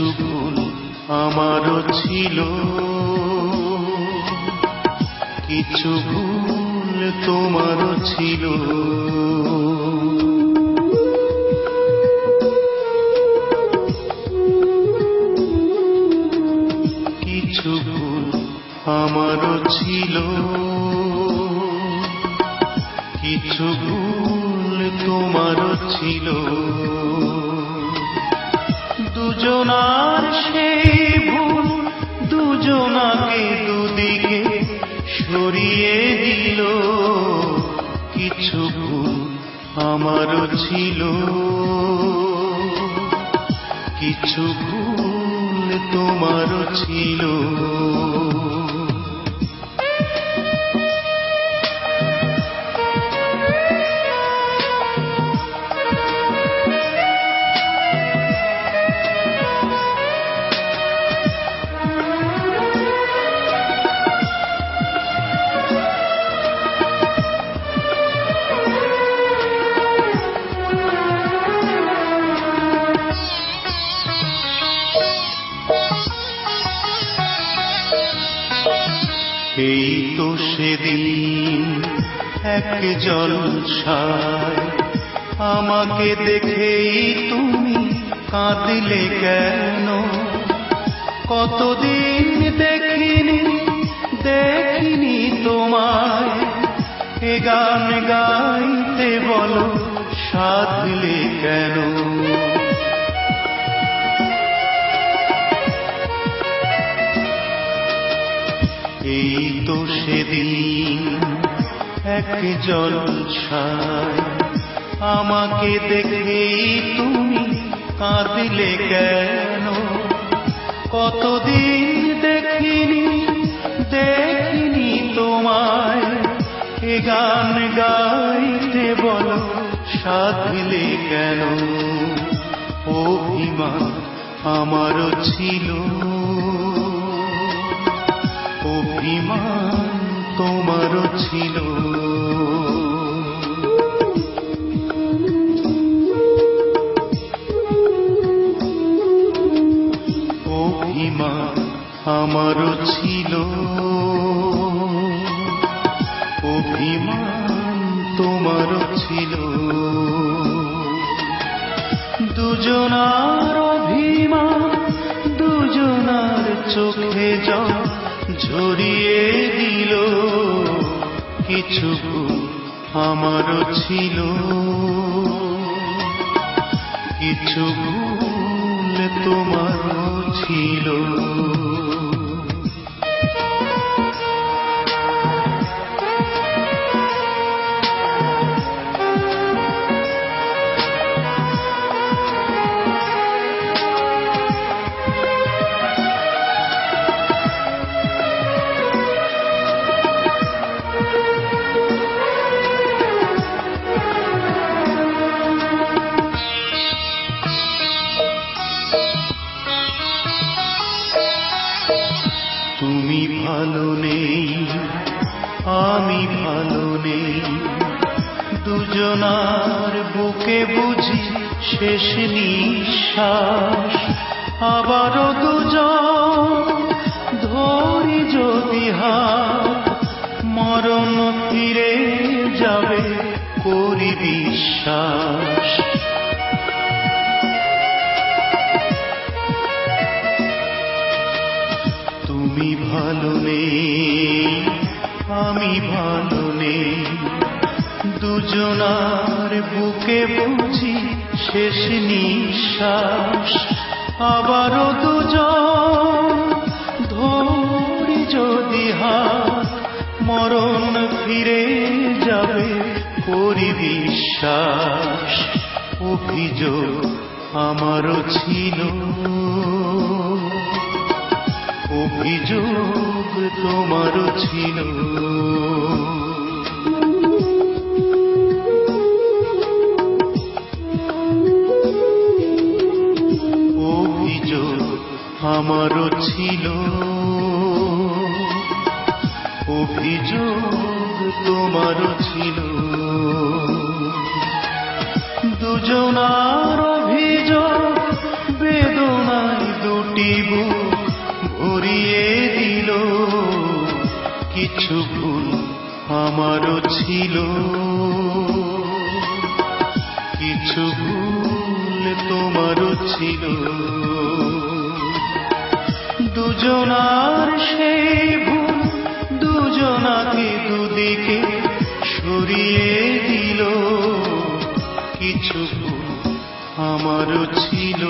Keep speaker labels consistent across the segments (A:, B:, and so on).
A: কিছু আমারও ছিল। কিছু ভুল তোমারও ছিল। কিছু ভুল আমারও ছিল। কিছু ভুল তোমারও ছিল। দুজনার সেই ভুল, দুজনাকে দুদিকে সরিয়ে দিল। কিছু ভুল আমারও ছিল। কিছু ভুল তোমারও ছিল। এই তো সেদিন এক জলসায় আমাকে দেখেই তুমি কাঁদলে কেন? কতদিন দেখিনি দেখিনি তোমায়। এ গান গাইতে বলো, সাধলে কেন? এই তো সেদিন এক জলসায় আমাকে দেখেই তুমি কাঁদলে কেন? কতদিন দেখিনি দেখিনি তোমায়। এ গান গাইতে বলো, সাধলে কেন? অভিমান আমারও ছিল। অভিমান তোমারও ছিল। অভিমান আমারও ছিল। অভিমান তোমারও ছিল। দুজনার অভিমান দুজনার চোখে জল ঝরিয়ে দিল। কিছু আমারও ছিল। কিছু ভুল তোমারও ছিল। তুমি ভালো নেই, আমি ভালো নেই। দুজনার বুকে বুঝি শেষ নিঃশ্বাস। আবারও দুজন ধরি যদি হাত, মরণ ফিরে যাবে করি বিশ্বাস। দুজনার বুকে বুঝি শেষ নিঃশ্বাস। আবারও দুজন ধরি যদি হাত, মরণ ফিরে যাবে করি বিশ্বাস। অভিযোগ আমারও ছিল। অভিযোগ তোমারও ছিল। আমারও ছিল। অভিযোগ তোমারও ছিল। দুজনার অভিযোগ বেদনায় দুটি বুক ভরিয়ে দিল। কিছু ভুল আমারও ছিল। কিছু ভুল তোমারও ছিল। দুজনার সেই ভুল দুজনাকে দুদিকে সরিয়ে দিল। কিছু আমারও ছিল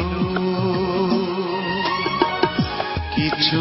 A: কিছু